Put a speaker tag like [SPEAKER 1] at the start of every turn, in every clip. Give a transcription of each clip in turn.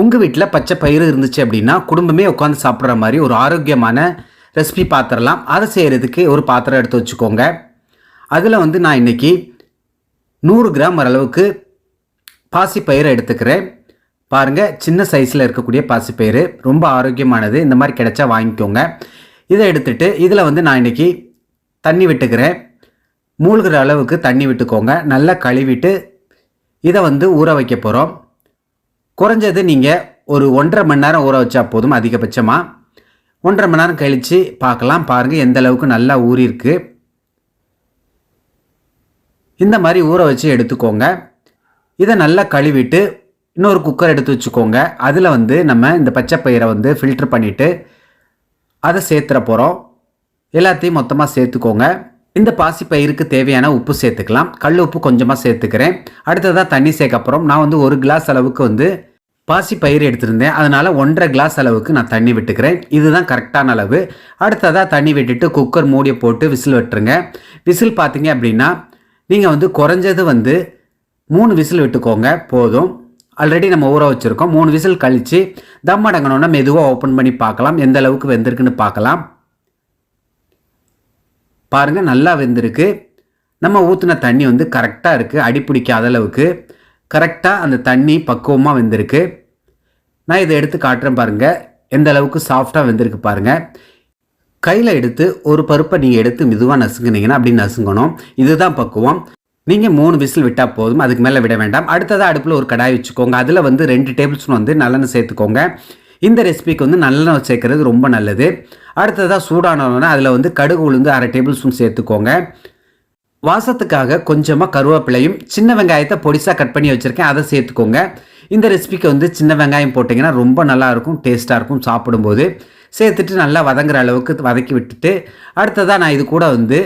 [SPEAKER 1] உங்கள் வீட்டில் பச்சை பயிறு இருந்துச்சு அப்படின்னா குடும்பமே உட்காந்து சாப்பிட்ற மாதிரி ஒரு ஆரோக்கியமான ரெசிபி பாத்திரலாம். அதை செய்கிறதுக்கு ஒரு பாத்திரம் எடுத்து வச்சுக்கோங்க. அதில் வந்து நான் இன்றைக்கி நூறு கிராம் அளவுக்கு பாசிப்பயிரை எடுத்துக்கிறேன். பாருங்கள் சின்ன சைஸில் இருக்கக்கூடிய பாசிப்பயிறு ரொம்ப ஆரோக்கியமானது. இந்த மாதிரி கிடைச்சா வாங்கிக்கோங்க. இதை எடுத்துட்டு இதில் வந்து நான் இன்றைக்கி தண்ணி விட்டுக்கிறேன். மூழ்கிற அளவுக்கு தண்ணி விட்டுக்கோங்க. நல்லா கழுவிட்டு இதை வந்து ஊற வைக்க போகிறோம் குறைஞ்சது நீங்கள் ஒரு ஒன்றரை மணி நேரம் ஊற வச்சா போதும் அதிகபட்சமாக ஒன்றரை மணி நேரம் கழித்து பார்க்கலாம். பாருங்கள் எந்த அளவுக்கு நல்லா ஊறியிருக்கு. இந்த மாதிரி ஊற வச்சு எடுத்துக்கோங்க. இதை நல்லா கழுவிட்டு இன்னொரு குக்கர் எடுத்து வச்சுக்கோங்க. அதில் வந்து நம்ம இந்த பச்சை பயிரை வந்து ஃபில்ட்ரு பண்ணிவிட்டு அதை சேர்த்துற போகிறோம் எல்லாத்தையும் மொத்தமாக சேர்த்துக்கோங்க. இந்த பாசி பயிருக்கு தேவையான உப்பு சேர்த்துக்கலாம். கல் உப்பு கொஞ்சமாக சேர்த்துக்கிறேன். அடுத்ததாக தண்ணி சேர்க்க அப்புறம் நான் வந்து ஒரு கிளாஸ் அளவுக்கு வந்து பாசி பயிர் எடுத்திருந்தேன். அதனால் ஒன்றரை கிளாஸ் அளவுக்கு நான் தண்ணி விட்டுக்கிறேன். இதுதான் கரெக்டான அளவு. அடுத்ததாக தண்ணி விட்டுட்டு குக்கர் மூடியை போட்டு விசில் வெட்டுருங்க. விசில் பார்த்தீங்க அப்படின்னா நீங்கள் வந்து குறைஞ்சது வந்து மூணு விசில் விட்டுக்கோங்க. போதும். ஆல்ரெடி நம்ம ஊற வச்சுருக்கோம். மூணு விசில் கழித்து தம் அடங்கணுன்னா மெதுவாக ஓப்பன் பண்ணி பார்க்கலாம். எந்த அளவுக்கு வெந்திருக்குன்னு பார்க்கலாம். பாருங்கள் நல்லா வெந்திருக்கு. நம்ம ஊற்றின தண்ணி வந்து கரெக்டாக இருக்குது அடி பிடிக்காத அளவுக்கு. கரெக்டாக அந்த தண்ணி பக்குவமாக வெந்திருக்கு. நான் இதை எடுத்து காட்டுறேன் பாருங்கள் எந்த அளவுக்கு சாஃப்டாக வெந்திருக்கு பாருங்கள் கையில் எடுத்து ஒரு பருப்பை நீங்கள் எடுத்து மெதுவாக நசுங்குனீங்கன்னா அப்படி நசுங்கணும். இதுதான் பக்குவம். நீங்கள் மூணு விசில் விட்டால் போதும். அதுக்கு மேலே விட வேண்டாம். அடுத்ததாக அடுப்பில் ஒரு கடாய் வச்சுக்கோங்க. அதில் வந்து ரெண்டு டேபிள் ஸ்பூன் வந்து நல்லெண்ணெய் சேர்த்துக்கோங்க. இந்த ரெசிபிக்கு வந்து நல்லெண்ணெய் சேர்க்கறது ரொம்ப நல்லது. அடுத்ததாக சூடானோன்னா அதில் வந்து கடுகு உளுந்து அரை டேபிள் ஸ்பூன் சேர்த்துக்கோங்க. வாசத்துக்காக கொஞ்சமாக கருவேப்பிலையும் சின்ன வெங்காயத்தை பொடிசாக கட் பண்ணி வச்சுருக்கேன். அதை சேர்த்துக்கோங்க. இந்த ரெசிபிக்கு வந்து சின்ன வெங்காயம் போட்டிங்கன்னா ரொம்ப நல்லாயிருக்கும் டேஸ்ட்டாக இருக்கும் சாப்பிடும்போது. சேர்த்துட்டு நல்லா வதங்குற அளவுக்கு வதக்கி விட்டுட்டு அடுத்ததாக நான் இது கூட வந்து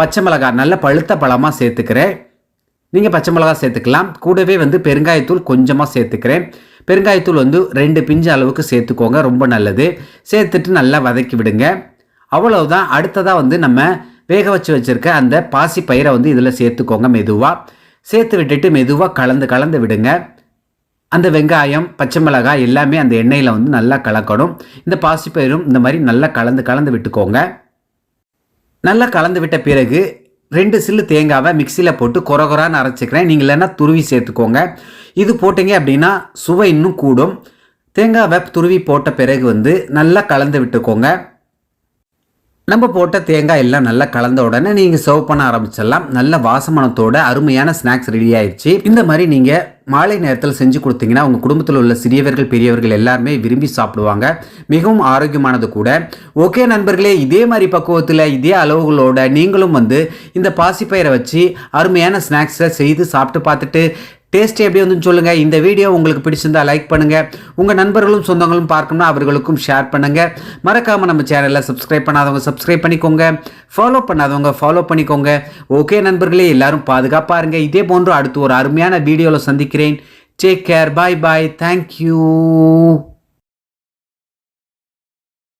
[SPEAKER 1] பச்சை மிளகாய் நல்ல பழுத்த பழமாக சேர்த்துக்கிறேன். நீங்கள் பச்சை மிளகா சேர்த்துக்கலாம். கூடவே வந்து பெருங்காயத்தூள் கொஞ்சமாக சேர்த்துக்கிறேன். பெருங்காயத்தூள் வந்து ரெண்டு பிஞ்சு அளவுக்கு சேர்த்துக்கோங்க ரொம்ப நல்லது. சேர்த்துட்டு நல்லா வதக்கி விடுங்க. அவ்வளவுதான். அடுத்ததாக வந்து நம்ம வேக வச்சு வச்சுருக்க அந்த பாசி பயிரை வந்து இதில் சேர்த்துக்கோங்க மெதுவாக சேர்த்து விட்டுட்டு மெதுவாக கலந்து கலந்து விடுங்க. அந்த வெங்காயம் பச்சை மிளகாய் எல்லாமே அந்த எண்ணெயில் வந்து நல்லா கலக்கணும். இந்த பாசிப்பயிரும் இந்த மாதிரி நல்லா கலந்து கலந்து விட்டுக்கோங்க. நல்லா கலந்து விட்ட பிறகு ரெண்டு சில்லு தேங்காவை மிக்சியில் போட்டு கொரகொரான்னு அரைச்சிக்கிறேன். நீங்கள் இல்லைன்னா துருவி சேர்த்துக்கோங்க. இது போட்டிங்க அப்படின்னா சுவை இன்னும் கூடும். தேங்காவை துருவி போட்ட பிறகு வந்து நல்லா கலந்து விட்டுக்கோங்க. நம்ம போட்ட தேங்காய் எல்லாம் நல்லா கலந்த உடனே நீங்கள் சர்வ் பண்ண ஆரம்பிச்சிடலாம். நல்ல வாசமனத்தோட அருமையான ஸ்நாக்ஸ் ரெடி ஆயிடுச்சு இந்த மாதிரி நீங்கள் மாலை நேரத்தில் செஞ்சு கொடுத்தீங்கன்னா உங்கள் குடும்பத்தில் உள்ள சிறியவர்கள் பெரியவர்கள் எல்லாருமே விரும்பி சாப்பிடுவாங்க. மிகவும் ஆரோக்கியமானது கூட. ஓகே நண்பர்களே இதே மாதிரி பக்குவத்தில் இதே அளவுகளோட நீங்களும் வந்து இந்த பாசிப்பயிரை வச்சு அருமையான ஸ்நாக்ஸை செய்து சாப்பிட்டு பார்த்துட்டு டேஸ்ட் எப்படி வந்து சொல்லுங்கள் இந்த வீடியோ உங்களுக்கு பிடிச்சிருந்தா லைக் பண்ணுங்கள் உங்கள் நண்பர்களும் சொந்தங்களும் பார்க்கணும்னா அவர்களுக்கும் ஷேர் பண்ணுங்கள் மறக்காமல் நம்ம சேனலில் சப்ஸ்கிரைப் பண்ணாதவங்க சப்ஸ்கிரைப் பண்ணிக்கோங்க. ஃபாலோ பண்ணாதவங்க ஃபாலோ பண்ணிக்கோங்க. ஓகே நண்பர்களே எல்லாரும் பாதுகாப்பாக இருங்க. இதே போன்று அடுத்து ஒரு அருமையான வீடியோவில் சந்திக்கிறேன். Take care bye bye thank you